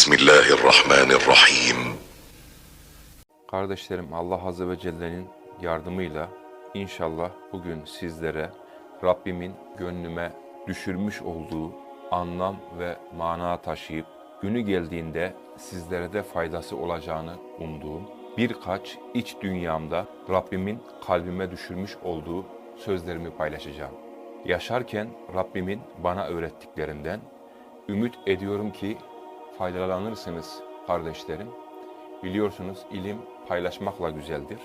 Bismillahirrahmanirrahim. Kardeşlerim Allah Azze ve Celle'nin yardımıyla inşallah bugün sizlere Rabbimin gönlüme düşürmüş olduğu anlam ve mana taşıyıp günü geldiğinde sizlere de faydası olacağını umduğum birkaç iç dünyamda Rabbimin kalbime düşürmüş olduğu sözlerimi paylaşacağım. Yaşarken Rabbimin bana öğrettiklerinden ümit ediyorum ki faydalanırsınız kardeşlerim. Biliyorsunuz ilim paylaşmakla güzeldir.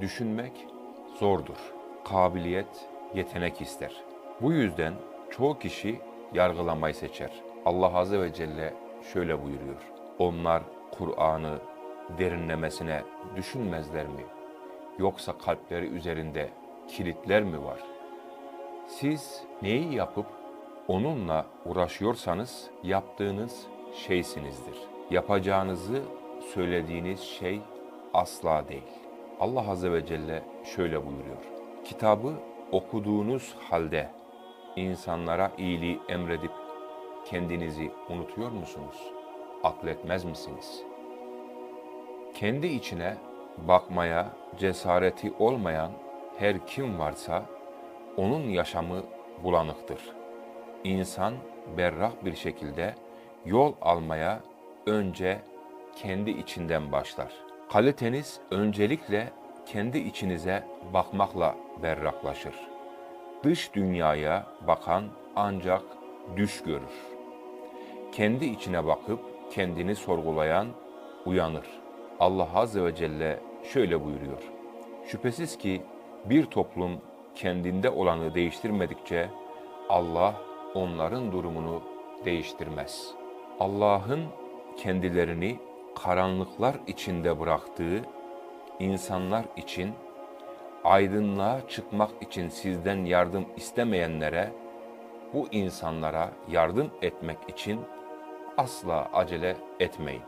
Düşünmek zordur. Kabiliyet, yetenek ister. Bu yüzden çoğu kişi yargılamayı seçer. Allah Azze ve Celle şöyle buyuruyor. Onlar Kur'an'ı derinlemesine düşünmezler mi? Yoksa kalpleri üzerinde kilitler mi var? Siz neyi yapıp onunla uğraşıyorsanız yaptığınız şeysinizdir. Yapacağınızı söylediğiniz şey asla değil. Allah Azze ve Celle şöyle buyuruyor. Kitabı okuduğunuz halde insanlara iyiliği emredip kendinizi unutuyor musunuz? Akletmez misiniz? Kendi içine bakmaya cesareti olmayan her kim varsa onun yaşamı bulanıktır. İnsan berrak bir şekilde yol almaya önce kendi içinden başlar. Kaliteniz öncelikle kendi içinize bakmakla berraklaşır. Dış dünyaya bakan ancak düş görür. Kendi içine bakıp kendini sorgulayan uyanır. Allah Azze ve Celle şöyle buyuruyor. Şüphesiz ki bir toplum kendinde olanı değiştirmedikçe Allah onların durumunu değiştirmez. Allah'ın kendilerini karanlıklar içinde bıraktığı insanlar için aydınlığa çıkmak için sizden yardım istemeyenlere bu insanlara yardım etmek için asla acele etmeyin.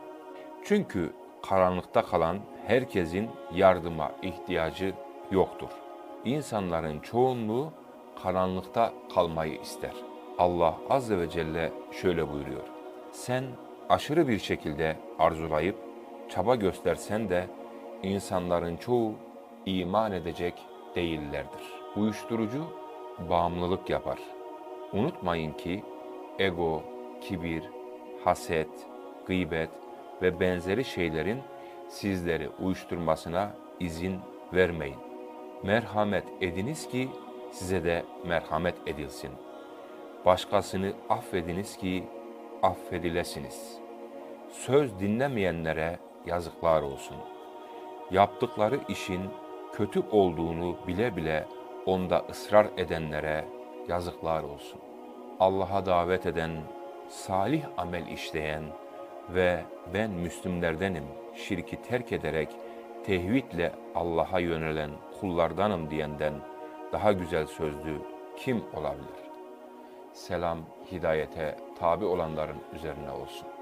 Çünkü karanlıkta kalan herkesin yardıma ihtiyacı yoktur. İnsanların çoğunluğu karanlıkta kalmayı ister. Allah Azze ve Celle şöyle buyuruyor. Sen aşırı bir şekilde arzulayıp çaba göstersen de insanların çoğu iman edecek değillerdir. Uyuşturucu bağımlılık yapar. Unutmayın ki ego, kibir, haset, gıybet ve benzeri şeylerin sizleri uyuşturmasına izin vermeyin. Merhamet ediniz ki size de merhamet edilsin. Başkasını affediniz ki affedilesiniz. Söz dinlemeyenlere yazıklar olsun. Yaptıkları işin kötü olduğunu bile bile onda ısrar edenlere yazıklar olsun. Allah'a davet eden, salih amel işleyen ve ben Müslümlerdenim şirki terk ederek tevhidle Allah'a yönelen kullardanım diyenden daha güzel sözlü kim olabilir? Selam hidayete tabi olanların üzerine olsun.